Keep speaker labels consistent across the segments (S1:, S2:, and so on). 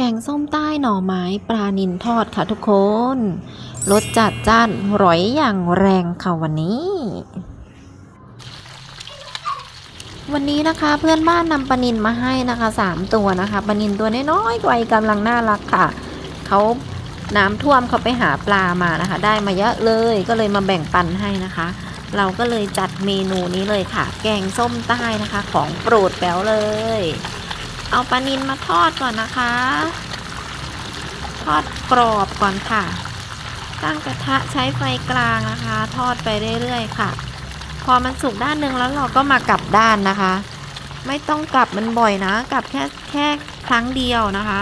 S1: แกงส้มใต้หน่อไม้ปลานินทอดค่ะทุกคน รสจัดจ้านร้อยอย่างแรงค่ะวันนี้ วันนี้นะคะเพื่อนบ้านนำปลานินมาให้นะคะสามตัวนะคะปลานินตัวน้อยๆวัยกำลังน่ารักค่ะ เขาน้ำท่วมเขาไปหาปลามานะคะ ได้มาเยอะเลยก็เลยมาแบ่งปันให้นะคะ เราก็เลยจัดเมนูนี้เลยค่ะ แกงส้มใต้นะคะ ของโปรดแป๋วเลย เอาปลานินมาทอดก่อนนะคะ ทอดกรอบก่อนค่ะ ตั้งกระทะใช้ไฟกลางนะคะ ทอดไปเรื่อยๆค่ะ พอมันสุกด้านหนึ่งแล้วเราก็มากลับด้านนะคะ ไม่ต้องกลับมันบ่อยนะ กลับแค่แค่ครั้งเดียวนะคะ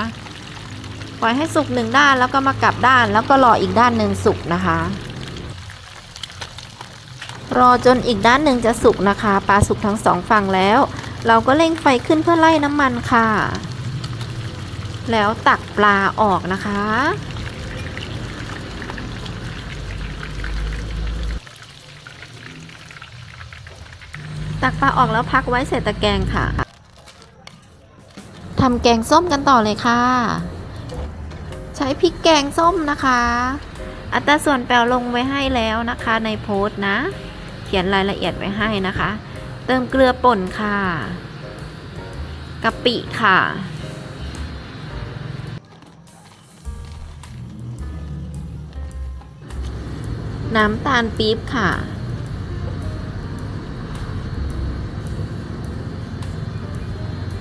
S1: ปล่อยให้สุกหนึ่งด้านแล้วก็มากลับด้านแล้วก็รออีกด้านหนึ่งสุกนะคะ รอจนอีกด้านหนึ่งจะสุกนะคะ ปลาสุกทั้งสองฝั่งแล้ว เราก็เร่งไฟขึ้นเพื่อไล่น้ำมันค่ะ แล้วตักปลาออกนะคะ ตักปลาออกแล้วพักไว้ใส่ตะแกรงค่ะทำแกงส้มกันต่อเลยค่ะ ใช้พริกแกงส้มนะคะ อัตราส่วนแปลลงไว้ให้แล้วนะคะในโพสต์นะ เขียนรายละเอียดไว้ให้นะคะ เติมเกลือป่นค่ะกะปิค่ะ น้ำตาลปี๊บค่ะ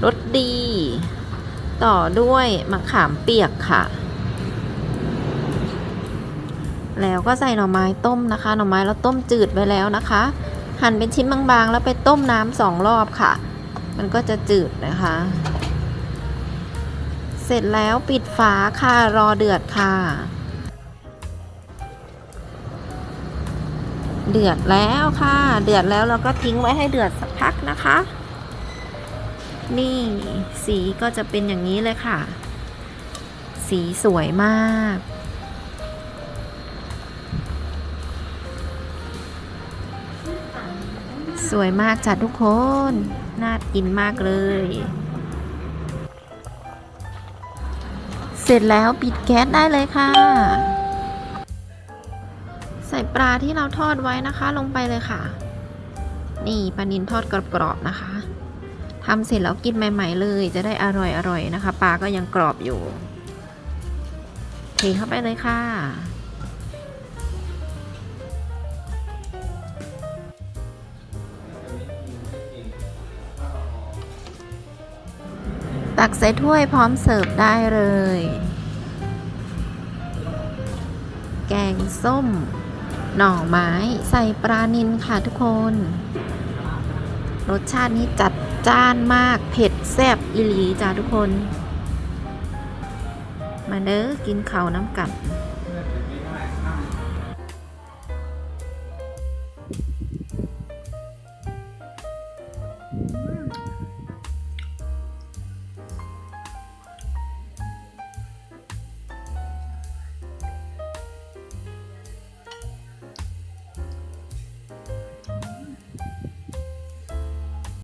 S1: รสดี ต่อด้วยมะขามเปียกค่ะ แล้วก็ใส่หน่อไม้ต้มนะคะ หน่อไม้เราต้มจืดไว้แล้วนะคะ หั่นเป็นชิ้นบางๆ แล้วไปต้มน้ำสองรอบค่ะ มันก็จะจืดนะคะ เสร็จแล้วปิดฝาค่ะ รอเดือดค่ะ เดือดแล้วค่ะ เดือดแล้วเราก็ทิ้งไว้ให้เดือดสักพักนะคะ นี่สีก็จะเป็นอย่างนี้เลยค่ะ สีสวยมาก สวยมากจ้ะทุกคน น่ากินมากเลย เสร็จแล้วปิดแก๊สได้เลยค่ะ ใส่ปลาที่เราทอดไว้นะคะลงไปเลยค่ะ นี่ปลานินทอดกรอบๆนะคะทำเสร็จแล้วกินใหม่ ๆ เลย จะได้อร่อยๆนะคะ ปลาก็ยังกรอบอยู่เทเข้าไปเลยค่ะ ตักใส่ถ้วยพร้อมเสิร์ฟได้เลย แกงส้ม หน่อไม้ใส่ปลานิลค่ะทุกคน รสชาตินี้จัดจ้านมาก เผ็ดแซ่บอีหลีจ้าทุกคน มาเด้อกินเขาน้ำกัน